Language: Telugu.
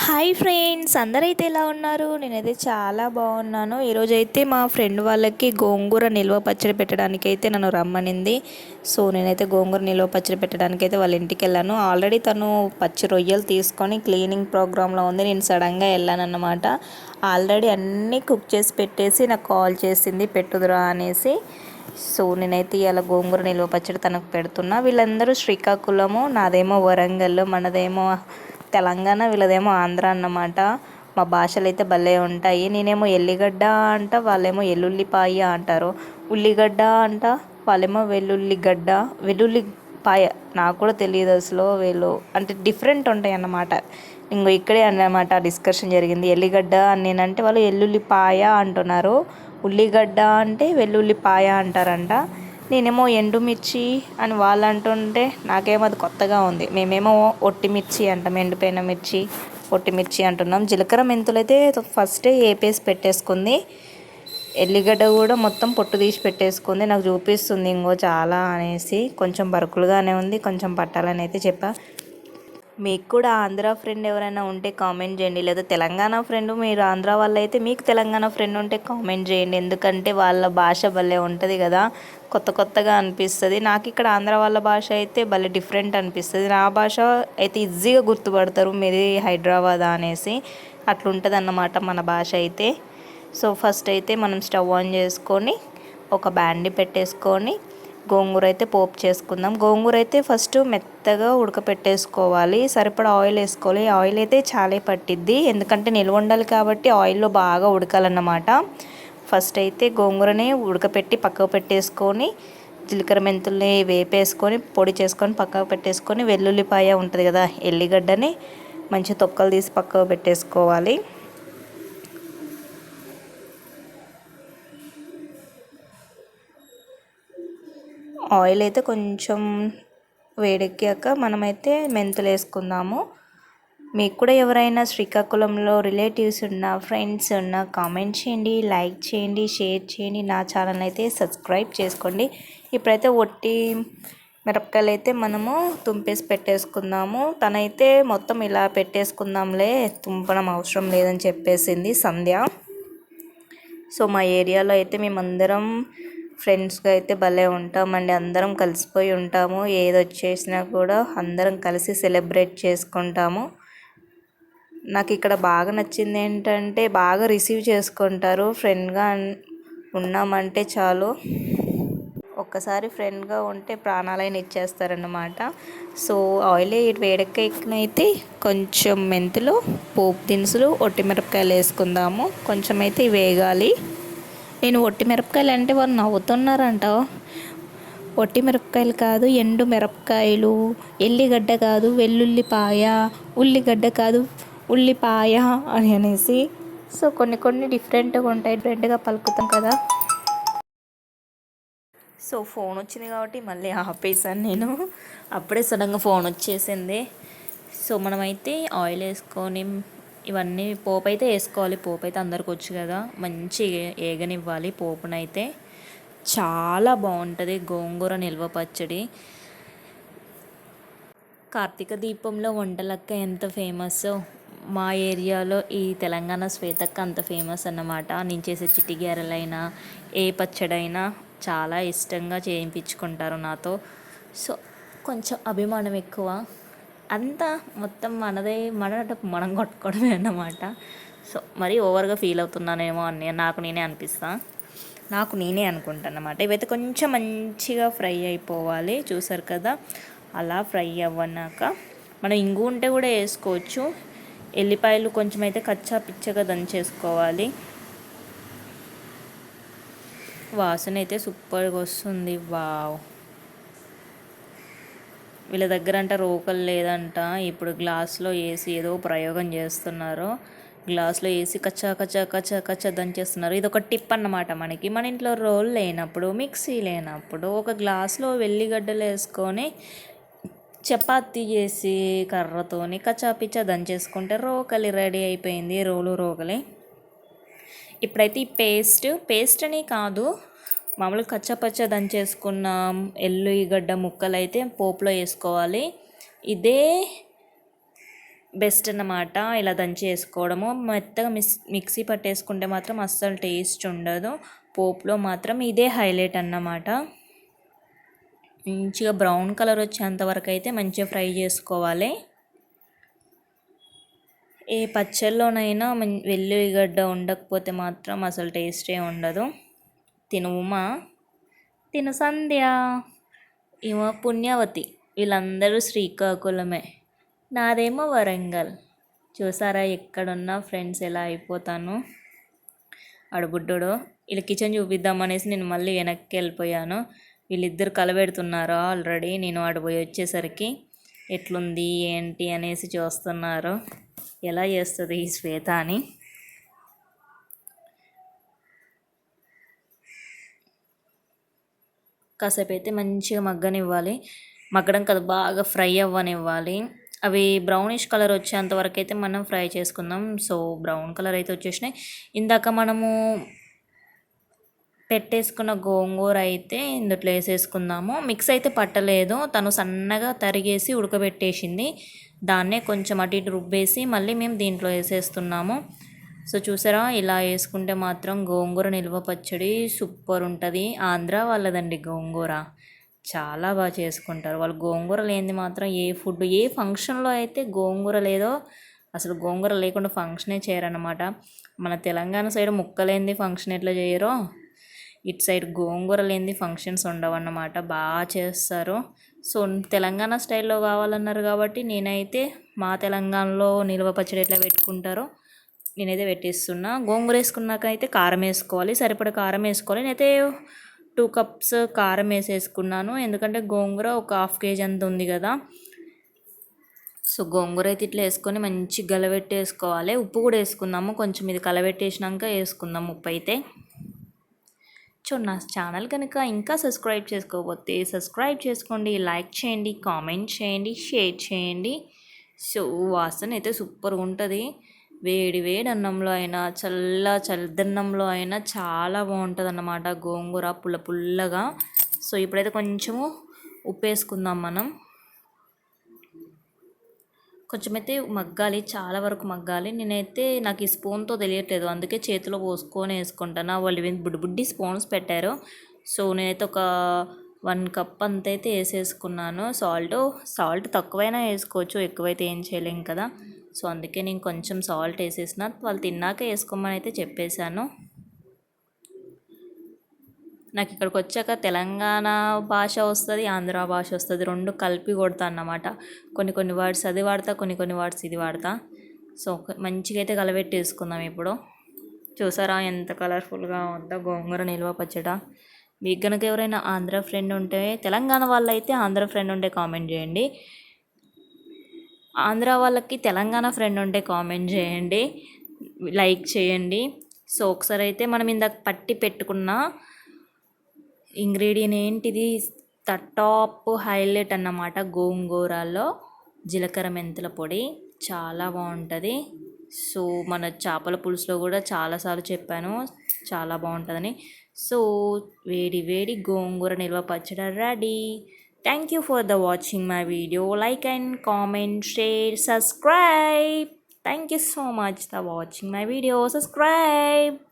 హాయ్ ఫ్రెండ్స్ అందరైతే ఎలా ఉన్నారు? నేనైతే చాలా బాగున్నాను. ఈరోజు అయితే మా ఫ్రెండ్ వాళ్ళకి గోంగూర నిల్వ పచ్చడి పెట్టడానికి అయితే నన్ను రమ్మనింది. సో నేనైతే గోంగూర నిల్వ పచ్చడి పెట్టడానికి అయితే వాళ్ళ ఇంటికి వెళ్ళాను. ఆల్రెడీ తను పచ్చి రొయ్యలు తీసుకొని క్లీనింగ్ ప్రోగ్రాంలో ఉంది. నేను సడన్గా వెళ్ళాను ఆల్రెడీ అన్నీ కుక్ చేసి పెట్టేసి నాకు కాల్ చేసింది పెట్టుదురా అనేసి. సో నేనైతే ఇలా గోంగూర నిల్వ పచ్చడి తనకు పెడుతున్నా. వీళ్ళందరూ శ్రీకాకుళము నాదేమో వరంగల్ మనదేమో తెలంగాణ వీళ్ళదేమో ఆంధ్ర అన్నమాట. మా భాషలు అయితే భలే ఉంటాయి. నేనేమో ఎల్లిగడ్డ అంట వాళ్ళేమో ఎల్లుల్లిపాయ అంటారు. ఉల్లిగడ్డ అంట వాళ్ళేమో వెల్లుల్లిగడ్డ. వెల్లుల్లి పాయ నాకు కూడా తెలియదు అసలు వీళ్ళు. అంటే డిఫరెంట్ ఉంటాయి అన్నమాట. ఇంకో ఇక్కడే అన్నమాట డిస్కషన్ జరిగింది. ఎల్లిగడ్డ అని నేనంటే వాళ్ళు ఎల్లుల్లిపాయ అంటున్నారు. ఉల్లిగడ్డ అంటే వెల్లుల్లిపాయ అంటారంట. నేనేమో ఎండుమిర్చి అని వాళ్ళు అంటుంటే నాకేమో అది కొత్తగా ఉంది. మేమేమో ఒట్టిమిర్చి అంటాం ఎండిపోయిన మిర్చి ఒట్టిమిర్చి అంటున్నాం. జీలకర్ర మెంతులు అయితే ఫస్టే ఏపేసి పెట్టేసుకుంది. ఎల్లిగడ్డ కూడా మొత్తం పొట్టు తీసి పెట్టేసుకుంది. నాకు చూపిస్తుంది ఇంకో చాలా అనేసి. కొంచెం బరుకులుగానే ఉంది కొంచెం పట్టాలని అయితే చెప్పా. మీకు కూడా ఆంధ్ర ఫ్రెండ్ ఎవరైనా ఉంటే కామెంట్ చేయండి. లేదా తెలంగాణ ఫ్రెండ్ మీరు ఆంధ్ర వాళ్ళు అయితే మీకు తెలంగాణ ఫ్రెండ్ ఉంటే కామెంట్ చేయండి. ఎందుకంటే వాళ్ళ భాష భలే ఉంటుంది కదా. కొత్త కొత్తగా అనిపిస్తుంది. నాకు ఇక్కడ ఆంధ్ర వాళ్ళ భాష అయితే భలే డిఫరెంట్ అనిపిస్తుంది. నా భాష అయితే ఈజీగా గుర్తుపడతారు. మీది హైదరాబాద్ అనేసి అట్లుంటుంది అన్నమాట మన భాష అయితే. సో ఫస్ట్ అయితే మనం స్టవ్ ఆన్ చేసుకొని ఒక బ్యాండి పెట్టేసుకొని గోంగూర అయితే పోపు చేసుకుందాం. గోంగూర అయితే ఫస్ట్ మెత్తగా ఉడకపెట్టేసుకోవాలి. సరిపడా ఆయిల్ వేసుకోవాలి. ఆయిల్ అయితే చాలా పట్టిద్ది. ఎందుకంటే నిల్వ ఉండాలి కాబట్టి ఆయిల్లో బాగా ఉడకాలన్నమాట. ఫస్ట్ అయితే గోంగూరని ఉడకపెట్టి పక్కకు పెట్టేసుకొని జీలకర్ర మెంతుల్ని వేపేసుకొని పొడి చేసుకొని పక్కకు పెట్టేసుకొని వెల్లుల్లిపాయ ఉంటుంది కదా ఎల్లిగడ్డని మంచి తొక్కలు తీసి పక్కకు పెట్టేసుకోవాలి. ఆయిల్ అయితే కొంచెం వేడెక్కాక మనమైతే మెంతులు వేసుకుందాము. మీకు కూడా ఎవరైనా శ్రీకాకుళంలో రిలేటివ్స్ ఉన్న ఫ్రెండ్స్ ఉన్న కామెంట్ చేయండి లైక్ చేయండి షేర్ చేయండి. నా ఛానల్ అయితే సబ్స్క్రైబ్ చేసుకోండి. ఇప్పుడైతే ఒట్టి మిరపకాయలు అయితే మనము తుంపేసి పెట్టేసుకుందాము. తనైతే మొత్తం ఇలా పెట్టేసుకుందాంలే తుంపడం అవసరం లేదని చెప్పేసింది సంధ్య. సో మా ఏరియాలో అయితే మేమందరం ఫ్రెండ్స్గా అయితే భలే ఉంటామండి. అందరం కలిసిపోయి ఉంటాము. ఏది వచ్చేసినా కూడా అందరం కలిసి సెలబ్రేట్ చేసుకుంటాము. నాకు ఇక్కడ బాగా నచ్చింది ఏంటంటే బాగా రిసీవ్ చేసుకుంటారు. ఫ్రెండ్గా ఉన్నామంటే చాలు. ఒక్కసారి ఫ్రెండ్గా ఉంటే ప్రాణాలైన ఇచ్చేస్తారన్నమాట. సో ఆయిల్ వేడెక్కనైతే కొంచెం మెంతులు పోపు దినుసులు ఒట్టిమిరపకాయలు వేసుకుందాము. కొంచెం అయితే వేగాలి. నేను ఒట్టిమిరపకాయలు అంటే వాళ్ళు నవ్వుతున్నారంట. ఒట్టి మిరపకాయలు కాదు ఎండు మిరపకాయలు ఎల్లిగడ్డ కాదు వెల్లుల్లిపాయ ఉల్లిగడ్డ కాదు ఉల్లిపాయ అని అనేసి సో కొన్ని కొన్ని డిఫరెంట్గా ఉంటాయి. డిఫరెంట్గా పలుకుతాం కదా. సో ఫోన్ వచ్చింది కాబట్టి మళ్ళీ ఆపేసాను నేను. అప్పుడే సడన్గా ఫోన్ వచ్చేసింది. సో మనమైతే ఆయిల్ వేసుకొని ఇవన్నీ పోపు అయితే వేసుకోవాలి. పోపు అయితే అందరికి వచ్చు కదా. మంచి ఏగనివ్వాలి పోపునైతే. చాలా బాగుంటుంది గోంగూర నిల్వ పచ్చడి. కార్తీక దీపంలో వంటలక్క ఎంత ఫేమస్? మా ఏరియాలో ఈ తెలంగాణ శ్వేతక్క అంత ఫేమస్ అన్నమాట. నేను చేసే చిట్టి గారెలైనా ఏ పచ్చడైనా చాలా ఇష్టంగా చేయించుకుంటారు నాతో. సో కొంచెం అభిమానం ఎక్కువ. అంతా మొత్తం మనదే మన మనం కొట్టుకోవడమే అన్నమాట. సో మరీ ఓవర్గా ఫీల్ అవుతున్నానేమో అని నాకు నేనే అనిపిస్తా. నాకు నేనే అనుకుంటాను అన్నమాట. ఇవైతే కొంచెం మంచిగా ఫ్రై అయిపోవాలి చూసారు కదా? అలా ఫ్రై అవ్వనాక మనం ఇంగు ఉంటే కూడా వేసుకోవచ్చు. ఎల్లిపాయలు కొంచెం అయితే కచ్చా పిచ్చగా దంచేసుకోవాలి. వాసన అయితే సూపర్గా వస్తుంది. వావ్. వీళ్ళ దగ్గర అంట రోకలు లేదంట. ఇప్పుడు గ్లాస్లో వేసి ఏదో ప్రయోగం చేస్తున్నారు. గ్లాస్లో వేసి కచ్చా కచ్చా కచ్చా కచ్చా దంచేస్తున్నారు. ఇది ఒక టిప్ అన్నమాట మనకి. మన ఇంట్లో రోల్ లేనప్పుడు మిక్సీ లేనప్పుడు ఒక గ్లాస్లో వెల్లిగడ్డలు వేసుకొని చపాతి చేసి కర్రతోని కచ్చాపిచ్చా దంచేసుకుంటే రోకలి రెడీ అయిపోయింది రోలు రోకలి. ఇప్పుడైతే ఈ పేస్ట్ పేస్ట్ అని కాదు మామూలు కచ్చపచ్చ దంచేసుకున్న ఎల్లుగడ్డ ముక్కలు అయితే పోపులో వేసుకోవాలి. ఇదే బెస్ట్ అన్నమాట ఇలా దంచి వేసుకోవడము మెత్తగా మిక్స్ మిక్సీ పట్టేసుకుంటే మాత్రం అస్సలు టేస్ట్ ఉండదు. పోపులో మాత్రం ఇదే హైలైట్ అన్నమాట. మంచిగా బ్రౌన్ కలర్ వచ్చేంత వరకు అయితే మంచిగా ఫ్రై చేసుకోవాలి. ఏ పచ్చళ్ళలోనైనా వెల్లుల్లిగడ్డ ఉండకపోతే మాత్రం అసలు టేస్టే ఉండదు. తిను ఉమా తిను సంధ్య. ఈమె పుణ్యవతి. వీళ్ళందరూ శ్రీకాకుళమే. నాదేమో వరంగల్. చూసారా ఎక్కడున్నా ఫ్రెండ్స్ ఎలా అయిపోతాను? అడుగుడ్డోడు వీళ్ళ కిచెన్ చూపిద్దామనేసి నేను మళ్ళీ వెనక్కి వెళ్ళిపోయాను. వీళ్ళిద్దరు కలబెడుతున్నారు ఆల్రెడీ? నేను వాడు పోయి వచ్చేసరికి ఎట్లుంది ఏంటి అనేసి చూస్తున్నారు. ఎలా చేస్తుంది ఈ శ్వేత అని. కాసేపు అయితే మంచిగా మగ్గనివ్వాలి. మగ్గడం కదా బాగా ఫ్రై అవ్వనివ్వాలి. అవి బ్రౌనిష్ కలర్ వచ్చేంత వరకు అయితే మనం ఫ్రై చేసుకుందాం. సో బ్రౌన్ కలర్ అయితే వచ్చేసినాయి. ఇందాక మనము పెట్టేసుకున్న గోంగూర అయితే ఇందులో వేసేసుకుందాము. మిక్స్ అయితే పట్టలేదు. తను సన్నగా తరిగేసి ఉడకబెట్టేసింది. దాన్నే కొంచెం అటు ఇటు రుబ్బేసి మళ్ళీ మేము దీంట్లో వేసేస్తున్నాము. సో చూసారా? ఇలా వేసుకుంటే మాత్రం గోంగూర నిల్వ పచ్చడి సూపర్ ఉంటుంది. ఆంధ్ర వాళ్ళదండి గోంగూర. చాలా బాగా చేసుకుంటారు. వాళ్ళు గోంగూర లేనిది మాత్రం ఏ ఫుడ్ ఏ ఫంక్షన్లో అయితే గోంగూర లేదో అసలు గోంగూర లేకుండా ఫంక్షనే చేయరన్నమాట. మన తెలంగాణ సైడ్ ముక్కలేంది ఫంక్షన్ ఎట్లా చేయరో? ఇటు సైడ్ గోంగూర ఫంక్షన్స్ ఉండవన్నమాట బాగా చేస్తారు. సో తెలంగాణ స్టైల్లో కావాలన్నారు కాబట్టి నేనైతే మా తెలంగాణలో నిల్వ పచ్చడి ఎట్లా పెట్టుకుంటారో నేనైతే పెట్టేస్తున్నా. గోంగూర వేసుకున్నాక అయితే కారం వేసుకోవాలి సరిపడ కారం వేసుకోవాలి. నేనైతే టూ కప్స్ కారం వేసేసుకున్నాను. ఎందుకంటే గోంగూర ఒక హాఫ్ కేజీ అంత ఉంది కదా. సో గోంగూర అయితే ఇట్లా వేసుకొని మంచి గలబెట్టేసుకోవాలి ఉప్పు కూడా వేసుకుందాము కొంచెం ఇది కలబెట్టేసినాక వేసుకుందాం ఉప్పు అయితే. సో నా ఛానల్ కనుక ఇంకా సబ్స్క్రైబ్ చేసుకోకపోతే సబ్స్క్రైబ్ చేసుకోండి లైక్ చేయండి కామెంట్ చేయండి షేర్ చేయండి. సో వాసన అయితే సూపర్గా ఉంటుంది. వేడి వేడి అన్నంలో అయినా చల్ల చల్లదన్నంలో అయినా చాలా బాగుంటుంది అన్నమాట గోంగూర పుల్ల పుల్లగా. సో ఇప్పుడైతే కొంచెము ఉప్పు వేసుకుందాం మనం. కొంచెం అయితే మగ్గాలి చాలా వరకు మగ్గాలి. నేనైతే నాకు ఈ స్పూన్తో తెలియట్లేదు. అందుకే చేతిలో పోసుకొని వేసుకుంటాను. వాళ్ళు బుడ్డి బుడ్డి స్పూన్స్ పెట్టారు. సో నేనైతే ఒక వన్ కప్ అంత అయితే వేసేసుకున్నాను. సాల్ట్ సాల్ట్ తక్కువైనా వేసుకోవచ్చు ఎక్కువైతే ఏం చేయలేం కదా. సో అందుకే నేను కొంచెం సాల్ట్ వేసేసిన. వాళ్ళు తిన్నాక వేసుకోమని అయితే చెప్పేశాను. నాకు ఇక్కడికి వచ్చాక తెలంగాణ భాష వస్తుంది ఆంధ్ర భాష వస్తుంది రెండు కలిపి కొడతా అన్నమాట. కొన్ని కొన్ని వర్డ్స్ అది వాడతా కొన్ని కొన్ని వర్డ్స్ ఇది వాడతా. సో మంచిగా అయితే కలబెట్టేసుకుందాం ఇప్పుడు. చూసారా ఎంత కలర్ఫుల్గా ఉందో గోంగూర నిల్వ పచ్చట మీకు కనుక ఎవరైనా ఆంధ్ర ఫ్రెండ్ ఉంటే తెలంగాణ వాళ్ళైతే ఆంధ్ర ఫ్రెండ్ ఉంటే కామెంట్ చేయండి. ఆంధ్ర వాళ్ళకి తెలంగాణ ఫ్రెండ్ ఉంటే కామెంట్ చేయండి. లైక్ చేయండి. సో ఒకసారి అయితే మనం ఇందాక పట్టి పెట్టుకున్న ఇంగ్రీడియంట్ ఏంటిది? టాప్ హైలైట్ అన్నమాట. గోంగూరలో జీలకర్ర మెంతుల పొడి. చాలా బాగుంటుంది. సో మన చేపల పులుసులో కూడా చాలాసార్లు చెప్పాను. చాలా బాగుంటుందని. సో వేడి వేడి గోంగూర నిల్వ పచ్చడి ready. Thank you for the watching my video like and comment share subscribe thank you so much the watching my video subscribe